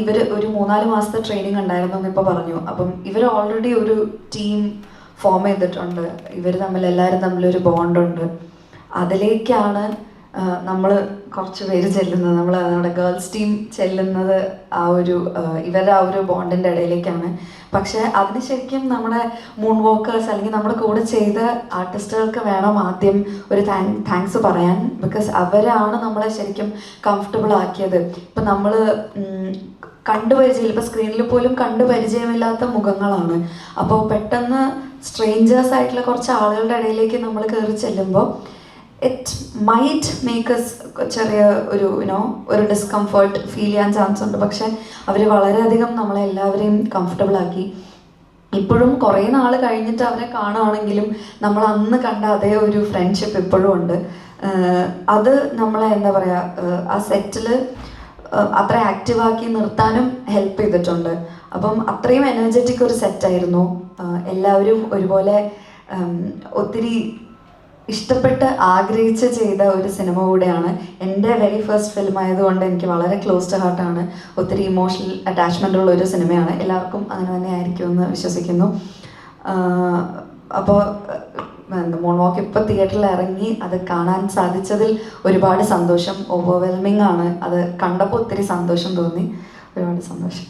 ഇവർ ഒരു മൂന്നാൽ മാസത്തെ ട്രെയിനിങ് ഉണ്ടായിരുന്നു എന്ന് ഇപ്പോൾ പറഞ്ഞു. അപ്പം ഇവർ ഓൾറെഡി ഒരു ടീം ഫോം ചെയ്തിട്ടുണ്ട്. ഇവർ തമ്മിൽ എല്ലാവരും തമ്മിലൊരു ബോണ്ടുണ്ട് അതിലേക്കാണ് നമ്മൾ കുറച്ച് പേര് ചെല്ലുന്നത്. നമ്മൾ നമ്മുടെ ഗേൾസ് ടീം ചെല്ലുന്നത് ആ ഒരു ഇവരുടെ ആ ഒരു ബോണ്ടിന്റെ ഇടയിലേക്കാണ്. പക്ഷേ അതിന് ശരിക്കും നമ്മുടെ മൂൺ വോക്കേഴ്സ് അല്ലെങ്കിൽ നമ്മുടെ കൂടെ ചെയ്ത ആർട്ടിസ്റ്റുകൾക്ക് വേണം ആദ്യം ഒരു താങ്ക് താങ്ക്സ് പറയാൻ. ബിക്കോസ് അവരാണ് നമ്മളെ ശരിക്കും കംഫർട്ടബിൾ ആക്കിയത്. ഇപ്പം നമ്മൾ കണ്ടുപരിചയം ഇപ്പം സ്ക്രീനിൽ പോലും കണ്ടുപരിചയമില്ലാത്ത മുഖങ്ങളാണ്. അപ്പോൾ പെട്ടെന്ന് സ്ട്രേഞ്ചേഴ്സ് ആയിട്ടുള്ള കുറച്ച് ആളുകളുടെ ഇടയിലേക്ക് നമ്മൾ കയറി ചെല്ലുമ്പോൾ ഇറ്റ് മൈറ്റ് മേക്കേഴ്സ് ചെറിയ ഒരു യുനോ ഒരു ഡിസ്കംഫർട്ട് ഫീൽ ചെയ്യാൻ ചാൻസ് ഉണ്ട്. പക്ഷെ അവർ വളരെയധികം നമ്മളെ എല്ലാവരെയും കംഫർട്ടബിൾ ആക്കി. ഇപ്പോഴും കുറേ നാൾ കഴിഞ്ഞിട്ട് അവരെ കാണുകയാണെങ്കിലും നമ്മൾ അന്ന് കണ്ട അതേ ഒരു ഫ്രണ്ട്ഷിപ്പ് ഇപ്പോഴും ഉണ്ട്. അത് നമ്മളെ എന്താ പറയുക ആ സെറ്റിൽ അത്ര ആക്റ്റീവാക്കി നിർത്താനും ഹെൽപ്പ് ചെയ്തിട്ടുണ്ട്. അപ്പം അത്രയും എനർജറ്റിക് ഒരു സെറ്റായിരുന്നു എല്ലാവരും ഒരുപോലെ ഒത്തിരി ഇഷ്ടപ്പെട്ട് ആഗ്രഹിച്ച് ചെയ്ത ഒരു സിനിമ കൂടെയാണ് എന്റെ വെരി ഫസ്റ്റ് ഫിലിം ആയതുകൊണ്ട് എനിക്ക് വളരെ ക്ലോസ് ടു ഹാർട്ടാണ് ഒത്തിരി ഇമോഷണൽ അറ്റാച്ച്മെന്റ് ഉള്ള ഒരു സിനിമയാണ്. എല്ലാവർക്കും അങ്ങനെ തന്നെ ആയിരിക്കുമെന്ന് വിശ്വസിക്കുന്നു. അപ്പോൾ മോൺ വാക്ക് ഇപ്പോൾ തിയേറ്ററിൽ ഇറങ്ങി അത് കാണാൻ സാധിച്ചതിൽ ഒരുപാട് സന്തോഷം. ഓവർവെൽമിംഗ് ആണ്. അത് കണ്ടപ്പോൾ ഒത്തിരി സന്തോഷം തോന്നി. ഒരുപാട് സന്തോഷം.